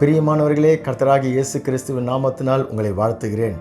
பிரியமானவர்களே கர்த்தராகி இயேசு கிறிஸ்துவின் நாமத்தினால் உங்களை வாழ்த்துகிறேன்.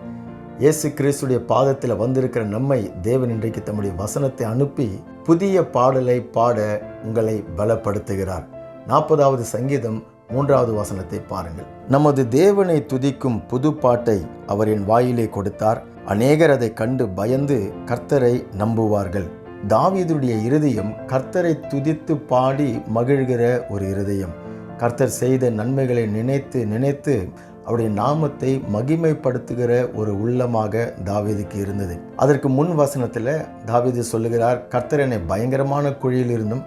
இயேசு கிறிஸ்துடைய பாதத்தில் வந்திருக்கிற நம்மை தேவன் இன்றைக்கு தம்முடைய வசனத்தை அனுப்பி புதிய பாடலை பாட உங்களை பலப்படுத்துகிறார். நாற்பதாவது சங்கீதம் மூன்றாவது வசனத்தை பாருங்கள். நமது தேவனை துதிக்கும் புது பாட்டை அவர் என் வாயிலே கொடுத்தார். அநேகர் அதை கண்டு பயந்து கர்த்தரை நம்புவார்கள். தாவீதுடைய இருதயம் கர்த்தரை துதித்து பாடி மகிழ்கிற ஒரு இருதயம். கர்த்தர் செய்த நன்மைகளை நினைத்து நினைத்து அவருடைய நாமத்தை மகிமைப்படுத்துகிற ஒரு உள்ளமாக தாவீதுக்கு இருந்தது. அதற்கு முன் வசனத்தில் தாவீது சொல்லுகிறார் கர்த்தர் என்னை பயங்கரமான குழியில் இருந்தும்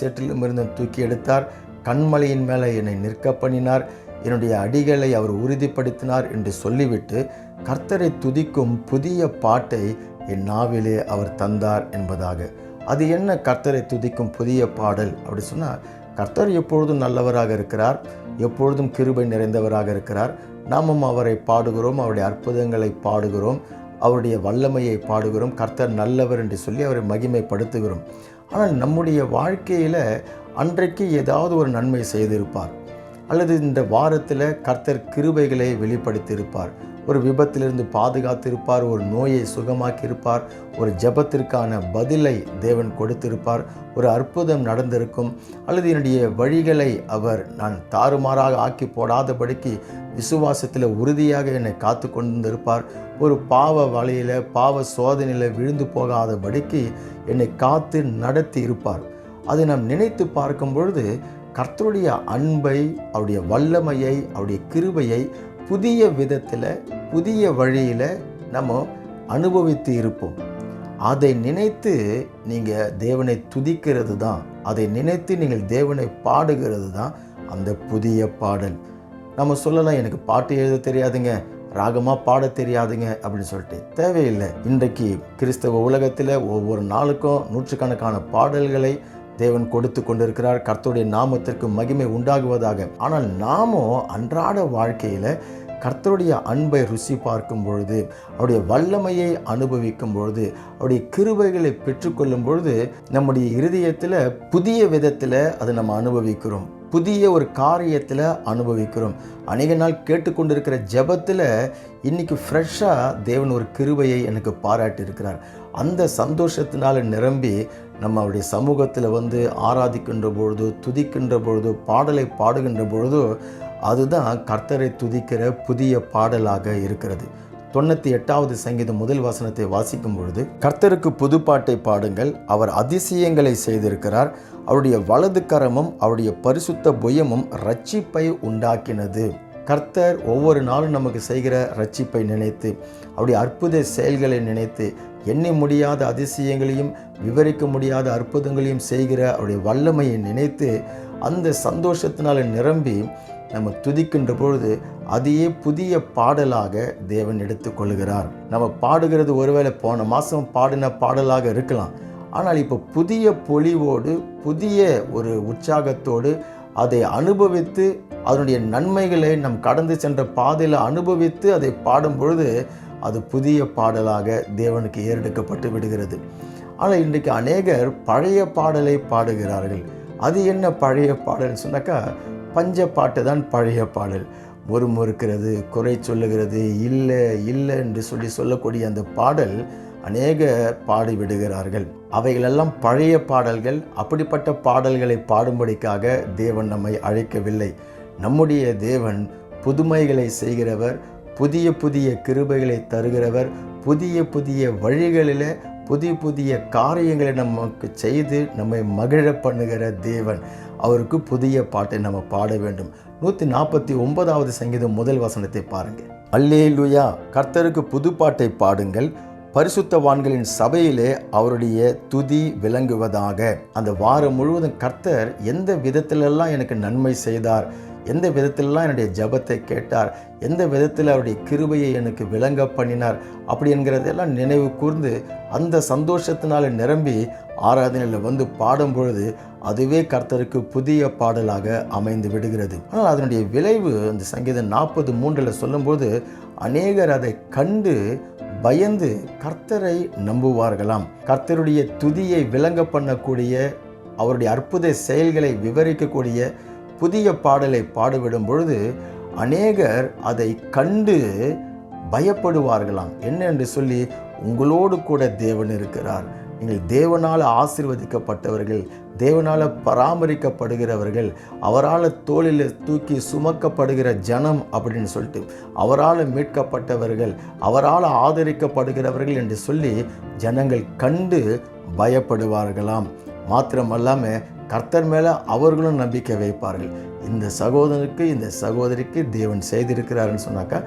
சேற்றிலும் இருந்தும் தூக்கி எடுத்தார். கண்மலையின் மேலே என்னை நிற்க பண்ணினார். என்னுடைய அடிகளை அவர் உறுதிப்படுத்தினார் என்று சொல்லிவிட்டு கர்த்தரை துதிக்கும் புதிய பாட்டை என் நாவிலே அவர் தந்தார் என்பதாக. அது என்ன கர்த்தரை துதிக்கும் புதிய பாடல்? அப்படி சொன்னால் கர்த்தர் எப்பொழுதும் நல்லவராக இருக்கிறார் எப்பொழுதும் கிருபை நிறைந்தவராக இருக்கிறார். நாமும் அவரை பாடுகிறோம் அவருடைய அற்புதங்களை பாடுகிறோம் அவருடைய வல்லமையை பாடுகிறோம். கர்த்தர் நல்லவர் என்று சொல்லி அவரை மகிமைப்படுத்துகிறோம். ஆனால் நம்முடைய வாழ்க்கையில் அன்றைக்கு ஏதாவது ஒரு நன்மை செய்திருப்பார். அல்லது இந்த வாரத்தில் கர்த்தர் கிருபைகளை வெளிப்படுத்தியிருப்பார். ஒரு விபத்திலிருந்து பாதுகாத்திருப்பார் ஒரு நோயை சுகமாக்கியிருப்பார் ஒரு ஜெபத்திற்கான பதிலை தேவன் கொடுத்திருப்பார். ஒரு அற்புதம் நடந்திருக்கும். அல்லது என்னுடைய வழிகளை அவர் நான் தாறுமாறாக ஆக்கி போடாதபடிக்கு விசுவாசத்தில் உறுதியாக என்னை காத்து கொண்டிருப்பார் ஒரு பாவ வழியில் பாவ சோதனையில் விழுந்து போகாதபடிக்கு என்னை காத்து நடத்தி இருப்பார் அதை நாம் நினைத்து பார்க்கும் பொழுது கர்த்தருடைய அன்பை அவருடைய வல்லமையை அவருடைய கிருபையை புதிய விதத்தில் புதிய வழியில் நம்ம அனுபவித்து இருப்போம். அதை நினைத்து நீங்கள் தேவனை துதிக்கிறது தான். அதை நினைத்து நீங்கள் தேவனை பாடுகிறது தான் அந்த புதிய பாடல். நம்ம சொல்லலாம் எனக்கு பாட்டு எழுத தெரியாதுங்க ராகமாக பாட தெரியாதுங்க அப்படின்னு சொல்லிட்டு. தேவையில்லை. இன்றைக்கு கிறிஸ்தவ உலகத்தில் ஒவ்வொரு நாளுக்கும் நூற்றுக்கணக்கான பாடல்களை தேவன் கொடுத்து கொண்டிருக்கிறார். கர்த்தருடைய நாமத்திற்கு மகிமை உண்டாகுவதாக. ஆனால் நாமும் அன்றாட வாழ்க்கையில் கர்த்தருடைய அன்பை ருசி பார்க்கும் பொழுது அவருடைய வல்லமையை அனுபவிக்கும் பொழுது அவருடைய கிருபைகளை பெற்றுக்கொள்ளும் பொழுது நம்முடைய இருதயத்தில் புதிய விதத்தில் அதை நம்ம அனுபவிக்கிறோம். புதிய ஒரு காரியத்தில் அனுபவிக்கிறோம். அநேக நாள் கேட்டுக்கொண்டிருக்கிற ஜெபத்தில் இன்னைக்கு ஃப்ரெஷ்ஷாக தேவன் ஒரு கிருபையை எனக்கு பாராட்டியிருக்கிறார். அந்த சந்தோஷத்தினால் நிரம்பி நம்ம அவருடைய சமூகத்தில் வந்து ஆராதிக்கின்ற பொழுது துதிக்கின்ற பொழுது பாடலை பாடுகின்ற பொழுதோ அதுதான் கர்த்தரை துதிக்கிற புதிய பாடலாக இருக்கிறது. தொண்ணூற்றி எட்டாவது சங்கீதம் முதல் வசனத்தை வாசிக்கும் பொழுது கர்த்தருக்கு புதுப்பாட்டை பாடுங்கள் அவர் அதிசயங்களை செய்திருக்கிறார் அவருடைய வலது கரமும் அவருடைய பரிசுத்த புயமும் ரட்சிப்பை உண்டாக்கினது. கர்த்தர் ஒவ்வொரு நாளும் நமக்கு செய்கிற ரட்சிப்பை நினைத்து அவருடைய அற்புத செயல்களை நினைத்து எண்ணி முடியாத அதிசயங்களையும் விவரிக்க முடியாத அற்புதங்களையும் செய்கிற அவருடைய வல்லமையை நினைத்து அந்த சந்தோஷத்தினால் நிரம்பி நம்ம துதிக்கின்ற பொழுது அதையே புதிய பாடலாக தேவன் எடுத்துக்கொள்கிறார். நம்ம பாடுகிறது ஒருவேளை போன மாதம் பாடின பாடலாக இருக்கலாம். ஆனால் இப்போ புதிய பொலிவோடு புதிய ஒரு உற்சாகத்தோடு அதை அனுபவித்து அதனுடைய நன்மைகளை நம் கடந்து சென்ற பாதையில் அனுபவித்து அதை பாடும் பொழுது அது புதிய பாடலாக தேவனுக்கு ஏறெடுக்கப்பட்டு விடுகிறது. ஆனால் இன்றைக்கு அநேகர் பழைய பாடலை பாடுகிறார்கள். அது என்ன பழைய பாடல் சொன்னாக்கா பஞ்ச பாட்டு தான் பழைய பாடல். முறுமுறுக்கிறது குறை சொல்லுகிறது இல்லை இல்லை என்று சொல்லி சொல்லக்கூடிய அந்த பாடல் அநேக பாடிவிடுகிறார்கள் அவைகளெல்லாம் பழைய பாடல்கள். அப்படிப்பட்ட பாடல்களை பாடும்படிக்காக தேவன் நம்மை அழைக்கவில்லை. நம்முடைய தேவன் புதுமைகளை செய்கிறவர் புதிய புதிய கிருபைகளை தருகிறவர் புதிய புதிய வழிகளில் புதிய புதிய காரியங்களை நமக்கு செய்து நம்மை மகிழ பண்ணுகிற தேவன். அவருக்கு புதிய பாட்டை நம்ம பாட வேண்டும். நூற்றி நாற்பத்தி ஒன்பதாவது சங்கீதம் முதல் வசனத்தை பாருங்கள். அல்லே லுயா கர்த்தருக்கு புது பாட்டை பாடுங்கள். பரிசுத்தவான்களின் சபையிலே அவருடைய துதி விளங்குவதாக. அந்த வாரம் முழுவதும் கர்த்தர் எந்த விதத்திலெல்லாம் எனக்கு நன்மை செய்தார்? எந்த விதத்திலெல்லாம் என்னுடைய ஜபத்தை கேட்டார்? எந்த விதத்தில் அவருடைய கிருபையை எனக்கு விளங்க பண்ணினார்? அப்படி என்கிறதெல்லாம் நினைவு கூர்ந்து அந்த சந்தோஷத்தினால் நிரம்பி ஆராதனையில் வந்து பாடும் பொழுது அதுவே கர்த்தருக்கு புதிய பாடலாக அமைந்து விடுகிறது. ஆனால் அதனுடைய விளைவு அந்த சங்கீதம் நாற்பது மூன்றில் சொல்லும்போது அநேகர் அதை கண்டு பயந்து கர்த்தரை நம்புவார்களாம். கர்த்தருடைய துதியை விளங்க பண்ணக்கூடிய அவருடைய அற்புத செயல்களை விவரிக்கக்கூடிய புதிய பாடலை பாடுவிடும் பொழுது அநேகர் அதை கண்டு பயப்படுவார்களாம். என்ன என்று சொல்லி உங்களோடு கூட தேவன் இருக்கிறார். நீங்கள் தேவனால் ஆசிர்வதிக்கப்பட்டவர்கள் தேவனால் பராமரிக்கப்படுகிறவர்கள் அவரால் தோளில் தூக்கி சுமக்கப்படுகிற ஜனம் அப்படின்னு சொல்லிட்டு அவரால் மீட்கப்பட்டவர்கள் அவரால் ஆதரிக்கப்படுகிறவர்கள் என்று சொல்லி ஜனங்கள் கண்டு பயப்படுவார்களாம். மாத்திரமல்லாமல் கர்த்தர் மேலே அவர்களும் நம்பிக்கை வைப்பார்கள். இந்த சகோதரனுக்கு இந்த சகோதரிக்கு தேவன் செய்திருக்கிறாருன்னு சொன்னாக்கா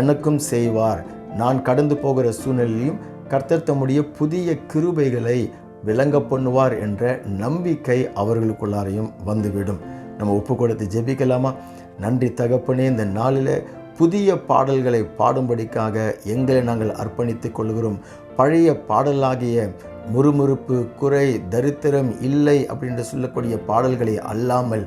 எனக்கும் செய்வார். நான் கடந்து போகிற சூழ்நிலையும் கர்த்தர் தம்முடைய புதிய கிருபைகளை விளங்க பண்ணுவார் என்ற நம்பிக்கை அவர்களுக்குள்ளாரையும் வந்துவிடும். நம்ம ஒப்பு கொடுத்து ஜெபிக்கலாமா? நன்றி தகப்பனே இந்த நாளில் புதிய பாடல்களை பாடும்படிக்காக எங்களை நாங்கள் அர்ப்பணித்துக் கொள்கிறோம். பழைய பாடலாகிய முறுமுறுப்பு குறை தரித்திரம் இல்லை அப்படின்னு சொல்லக்கூடிய பாடல்களை அல்லாமல்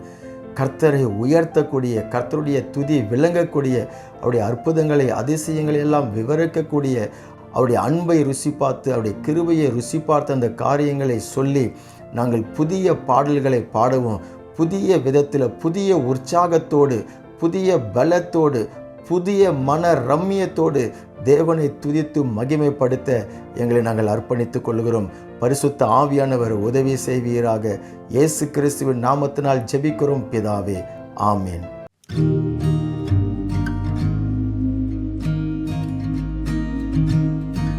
கர்த்தரை உயர்த்தக்கூடிய கர்த்தருடைய துதி விளங்கக்கூடிய அவருடைய அற்புதங்களை அதிசயங்களை எல்லாம் விவரிக்கக்கூடிய அவருடைய அன்பை ருசி பார்த்து அவருடைய கிருபையை ருசி பார்த்து அந்த காரியங்களை சொல்லி நாங்கள் புதிய பாடல்களை பாடுவோம். புதிய விதத்தில் புதிய உற்சாகத்தோடு புதிய பலத்தோடு புதிய மன ரம்மியத்தோடு தேவனை துதித்து மகிமைப்படுத்த எங்களை நாங்கள் அர்ப்பணித்துக் கொள்கிறோம். பரிசுத்த ஆவியானவர் உதவி செய்வீராக. இயேசு கிறிஸ்துவின் நாமத்தினால் ஜெபிக்கிறோம் பிதாவே. ஆமேன்.